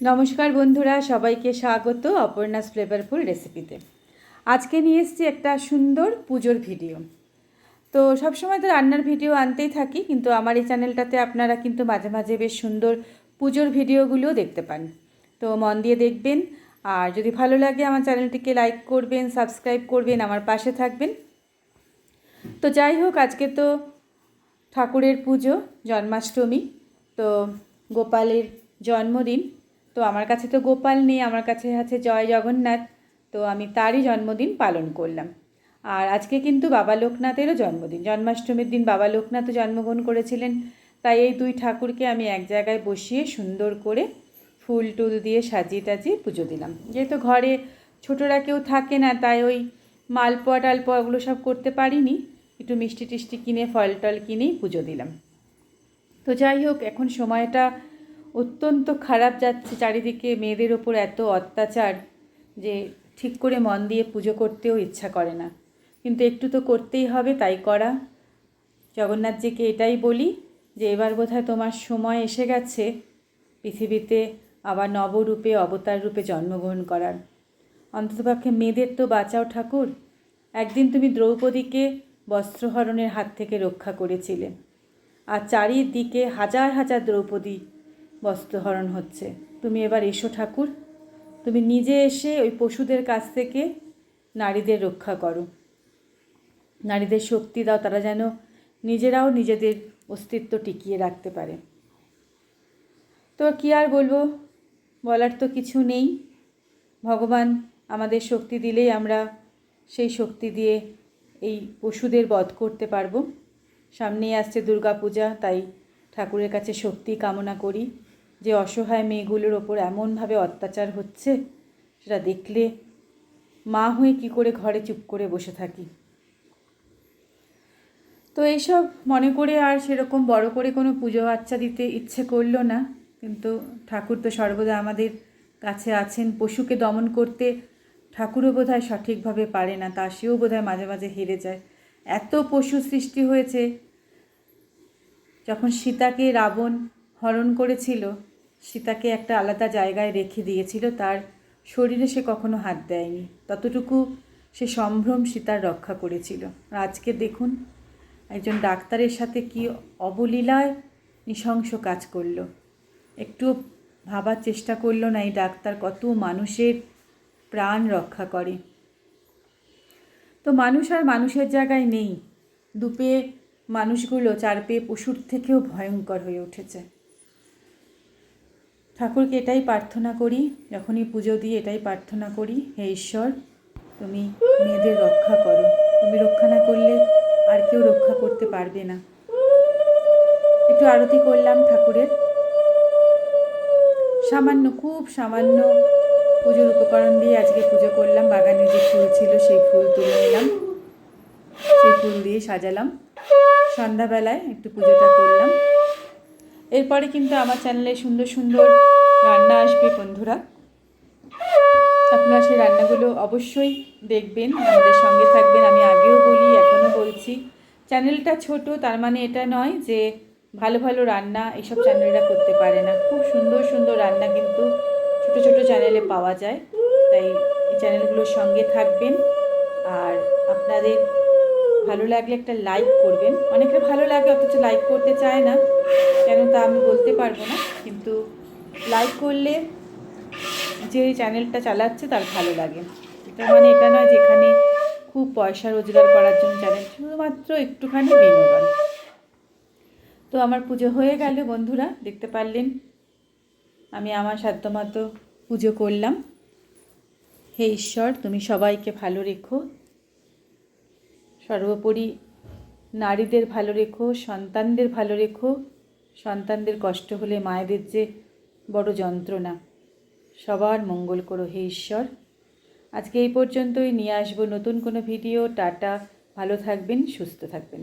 নমস্কার বন্ধুরা, সবাইকে স্বাগত অপর্ণাস ফ্লেভারফুল রেসিপিতে আজকে নিয়ে এসেছি একটা সুন্দর পুজোর ভিডিও তো সবসময় তো রান্নার ভিডিও আনতেই থাকি, কিন্তু আমার এই চ্যানেলটাতে আপনারা কিন্তু মাঝে মাঝে বেশ সুন্দর পুজোর ভিডিওগুলোও দেখতে পান। তো মন দিয়ে দেখবেন, আর যদি ভালো লাগে আমার চ্যানেলটিকে লাইক করবেন সাবস্ক্রাইব করবেন, আমার পাশে থাকবেন। তো যাই হোক, আজকে তো ঠাকুরের পুজো, জন্মাষ্টমী, তো গোপালের জন্মদিন তো আমার কাছে তো গোপাল নেই, আমার কাছে আছে জয় জগন্নাথ। তো আমি তারই জন্মদিন পালন করলাম। আর আজকে কিন্তু বাবা লোকনাথেরও জন্মদিন। জন্মাষ্টমীর দিন বাবা লোকনাথও জন্মগ্রহণ করেছিলেন। তাই এই দুই ঠাকুরকে আমি এক জায়গায় বসিয়ে সুন্দর করে ফুল টুল দিয়ে সাজিয়ে টাজিয়ে পুজো দিলাম। যেহেতু ঘরে ছোটরা কেউ থাকে না, তাই ওই মালপোয়া টালপোয়া ওগুলো সব করতে পারিনি। একটু মিষ্টি টিষ্টি কিনে, ফল টল কিনেই পুজো দিলাম। তো যাই হোক, এখন সময়টা অত্যন্ত খারাপ যাচ্ছে চারিদিকে মেয়েদের ওপর এত অত্যাচার যে ঠিক করে মন দিয়ে পুজো করতেও ইচ্ছা করে না। কিন্তু একটু তো করতেই হবে, তাই করা। জগন্নাথজিকে এটাই বলি যে এবার বোধহয় তোমার সময় এসে গেছে পৃথিবীতে আবার নবরূপে, অবতার রূপে জন্মগ্রহণ করার। অন্ততপক্ষে মেয়েদের তো বাঁচাও ঠাকুর। একদিন তুমি দ্রৌপদীকে বস্ত্রহরণের হাত থেকে রক্ষা করেছিলে। আর চারিদিকে হাজার হাজার দ্রৌপদী বস্ত্রহরণ হচ্ছে। তুমি এবার এসো ঠাকুর। তুমি নিজে এসে ওই পশুদের কাছ থেকে নারীদের রক্ষা করো। নারীদের শক্তি দাও, তারা যেন নিজেরাও নিজেদের অস্তিত্ব টিকিয়ে রাখতে পারে। তো কী আর বলব? বলার তো কিছু নেই। ভগবান আমাদের শক্তি দিলেই আমরা সেই শক্তি দিয়ে এই পশুদের বধ করতে পারব। সামনেই আসছে দুর্গাপূজা, তাই ঠাকুরের কাছে শক্তি কামনা করি। যে অসহায় মেয়েগুলোর ওপর এমনভাবে অত্যাচার হচ্ছে, সেটা দেখলে মা হয়ে কি করে ঘরে চুপ করে বসে থাকি? তো এইসব মনে করে আর সেরকম বড় করে কোনো পুজো আচ্চা দিতে ইচ্ছে করল না। কিন্তু ঠাকুর তো সর্বদা আমাদের কাছে আছেন। পশুকে দমন করতে ঠাকুরও বোধহয় সঠিকভাবে পারে না, তা সেও বোধহয় মাঝে মাঝে হেরে যায়। এত পশু সৃষ্টি হয়েছে, যখন সীতাকে রাবণ হরণ করেছিল সীতাকে একটা আলাদা জায়গায় রেখে দিয়েছিল, তার শরীরে সে কখনো হাত দেয়নি। ততটুকু সে সম্ভ্রম সীতার রক্ষা করেছিল। আর আজকে দেখুন, একজন ডাক্তারের সাথে কি অবলীলায় নৃশংস কাজ করল। একটু ভাবার চেষ্টা করল না এই ডাক্তার, কত মানুষের প্রাণ রক্ষা করে। তো মানুষ আর মানুষের জায়গায় নেই। দুপে মানুষগুলো চার পেয়ে পশুর থেকেও ভয়ঙ্কর হয়ে উঠেছে। ঠাকুরকে এটাই প্রার্থনা করি, যখনই পুজো দিই এটাই প্রার্থনা করি, হে ঈশ্বর, তুমি মেয়েদের রক্ষা করো। তুমি রক্ষা না করলে আর কেউ রক্ষা করতে পারবে না। একটু আরতি করলাম ঠাকুরের। সামান্য, খুব সামান্য পুজোর উপকরণ দিয়ে আজকে পুজো করলাম। বাগানে যে ফুল ছিল সেই ফুল তুলে নিলাম। সেই ফুল দিয়ে সাজালাম। সন্ধ্যাবেলায় একটু পুজোটা করলাম। এরপরে কিন্তু আমার চ্যানেলে সুন্দর সুন্দর রান্না আসবে বন্ধুরা। আপনারা সেই রান্নাগুলো অবশ্যই দেখবেন, আমাদের সঙ্গে থাকবেন। আমি আগেও বলি, এখনও বলছি। চ্যানেলটা ছোট, তার মানে এটা নয় যে ভালো ভালো রান্না এইসব চ্যানেলরা করতে পারে না। খুব সুন্দর সুন্দর রান্না কিন্তু ছোট ছোট চ্যানেলে পাওয়া যায়। তাই এই চ্যানেলগুলোর সঙ্গে থাকবেন। আর আপনাদের লাগলে একটা লাইক করবেন। অনেকের ভালো লাগে, অথচ লাইক করতে চায় না। কেন তা আমি বলতে পারব না। কিন্তু লাইক করলে যে চ্যানেলটা চালাচ্ছে, তার ভালো লাগে। এটা মানে এটা নয় যেখানে খুব পয়সা রোজগার করার জন্য চ্যানেল শুধুমাত্র একটুখানি বিনোদন। তো আমার পুজো হয়ে গেল বন্ধুরা, দেখতে পারলেন, আমি আমার সাধ্যমতো পুজো করলাম। হে ঈশ্বর, তুমি সবাইকে ভালো রেখো। সর্বোপরি নারীদের ভালো রেখো, সন্তানদের ভালো রেখো। সন্তানদের কষ্ট হলে মায়েদের যে বড় যন্ত্রণা, সবার মঙ্গল করো হে ঈশ্বর। আজকে এই পর্যন্তই, নিয়ে আসব নতুন কোনো ভিডিও। টাটা, ভালো থাকবেন, সুস্থ থাকবেন।